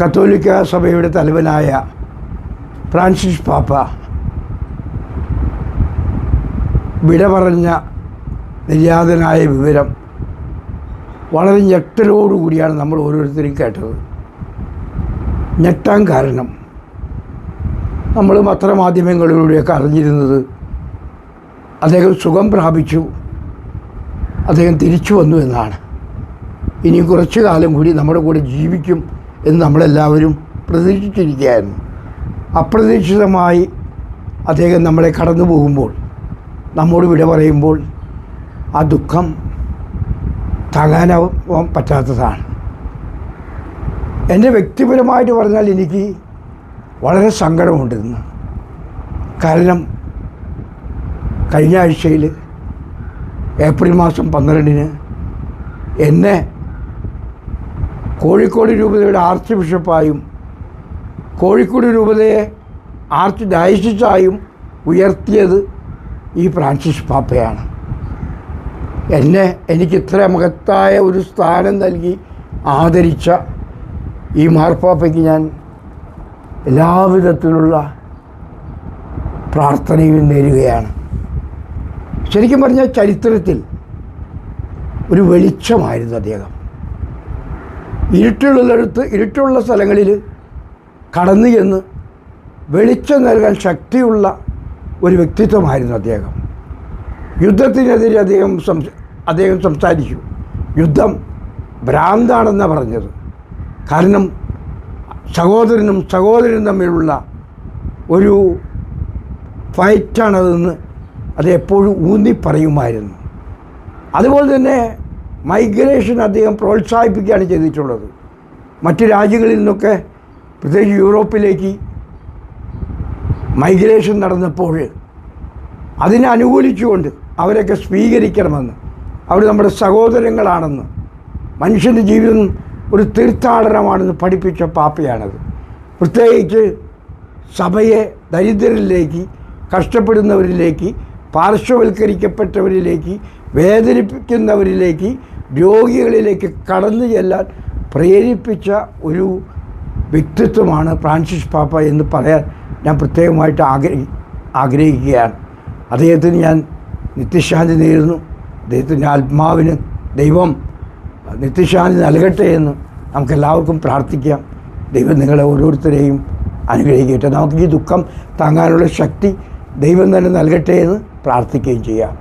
കത്തോലിക്ക സഭയുടെ തലവനായ ഫ്രാൻസിസ് പാപ്പ വിട പറഞ്ഞ നിര്യാതനായ വിവരം വളരെ ഞെട്ടലോടുകൂടിയാണ് നമ്മൾ ഓരോരുത്തരും കേട്ടത്. ഞെട്ടാൻ കാരണം നമ്മൾ പത്രമാധ്യമങ്ങളിലൂടെയൊക്കെ അറിഞ്ഞിരുന്നത് അദ്ദേഹം സുഖം പ്രാപിച്ചു അദ്ദേഹം തിരിച്ചു വന്നു എന്നാണ്. ഇനി കുറച്ചു കാലം കൂടി നമ്മുടെ കൂടെ ജീവിക്കും എന്ന് നമ്മളെല്ലാവരും പ്രതീക്ഷിച്ചിരിക്കുകയായിരുന്നു. അപ്രതീക്ഷിതമായി അദ്ദേഹം നമ്മളെ കടന്നു പോകുമ്പോൾ നമ്മോട് വിട പറയുമ്പോൾ ആ ദുഃഖം താങ്ങാനാവാൻ പറ്റാത്തതാണ്. എന്റെ വ്യക്തിപരമായിട്ട് പറഞ്ഞാൽ എനിക്ക് വളരെ സങ്കടമുണ്ട് ഇന്ന് കാരണം കഴിഞ്ഞ ആഴ്ചയിൽ ഏപ്രിൽ മാസം പന്ത്രണ്ടിന് എന്നെ കോഴിക്കോട് രൂപതയുടെ ആർച്ച് ബിഷപ്പായും കോഴിക്കോട് രൂപതയെ ആർച്ച് ഡയസിസായും ഉയർത്തിയത് ഈ ഫ്രാൻസിസ് പാപ്പയാണ്. എന്നെ എനിക്ക് ഇത്ര മഹത്തായ ഒരു സ്ഥാനം നൽകി ആദരിച്ച ഈ മാർപ്പാപ്പയ്ക്ക് ഞാൻ എല്ലാവിധത്തിലുള്ള പ്രാർത്ഥനയും നേരുകയാണ്. ശരിക്കും പറഞ്ഞാൽ ചരിത്രത്തിൽ ഒരു വെളിച്ചമായിരുന്നു അദ്ദേഹം. ഇരുട്ടുള്ളിടത്ത് ഇരുട്ടുള്ള സ്ഥലങ്ങളിൽ കടന്നു ചെന്ന് വെളിച്ചം നൽകാൻ ശക്തിയുള്ള ഒരു വ്യക്തിത്വമായിരുന്നു അദ്ദേഹം. യുദ്ധത്തിനെതിരെ അദ്ദേഹം സംസ അദ്ദേഹം സംസാരിച്ചു. യുദ്ധം ഭ്രാന്താണെന്നാണ് പറഞ്ഞത്. കാരണം സഹോദരനും സഹോദരനും തമ്മിലുള്ള ഒരു ഫൈറ്റാണതെന്ന് അത് എപ്പോഴും ഊന്നി പറയുമായിരുന്നു അതുപോലെ തന്നെ മൈഗ്രേഷൻ അദ്ദേഹം പ്രോത്സാഹിപ്പിക്കുകയാണ് ചെയ്തിട്ടുള്ളത്. മറ്റ് രാജ്യങ്ങളിൽ നിന്നൊക്കെ പ്രത്യേകിച്ച് യൂറോപ്പിലേക്ക് മൈഗ്രേഷൻ നടന്നപ്പോൾ അതിനെ അനുകൂലിച്ചുകൊണ്ട് അവരൊക്കെ സ്വീകരിക്കണമെന്ന് അവർ നമ്മുടെ സഹോദരങ്ങളാണെന്ന് മനുഷ്യന്റെ ജീവിതം ഒരു തീർത്ഥാടനമാണെന്ന് പഠിപ്പിച്ച പാപ്പയാണത്. പ്രത്യേകിച്ച് സഭയെ ദരിദ്രരിലേക്ക് കഷ്ടപ്പെടുന്നവരിലേക്ക് പാർശ്വവൽക്കരിക്കപ്പെട്ടവരിലേക്ക് വേദനിപ്പിക്കുന്നവരിലേക്ക് രോഗികളിലേക്ക് കടന്നു ചെല്ലാൻ പ്രേരിപ്പിച്ച ഒരു വ്യക്തിത്വമാണ് ഫ്രാൻസിസ് പാപ്പ എന്ന് പറയാൻ ഞാൻ പ്രത്യേകമായിട്ട് ആഗ്രഹി ആഗ്രഹിക്കുകയാണ്. അദ്ദേഹത്തിന് ഞാൻ നിത്യശാന്തി നേരുന്നു. അദ്ദേഹത്തിന്റെ ആത്മാവിന് ദൈവം നിത്യശാന്തി നൽകട്ടെ എന്ന് നമുക്കെല്ലാവർക്കും പ്രാർത്ഥിക്കാം. ദൈവം നിങ്ങളെ ഓരോരുത്തരെയും അനുഗ്രഹിക്കട്ടെ. നമുക്ക് ഈ ദുഃഖം താങ്ങാനുള്ള ശക്തി ദൈവം തന്നെ നൽകട്ടെ എന്ന് പ്രാർത്ഥിക്കുകയും ചെയ്യാം.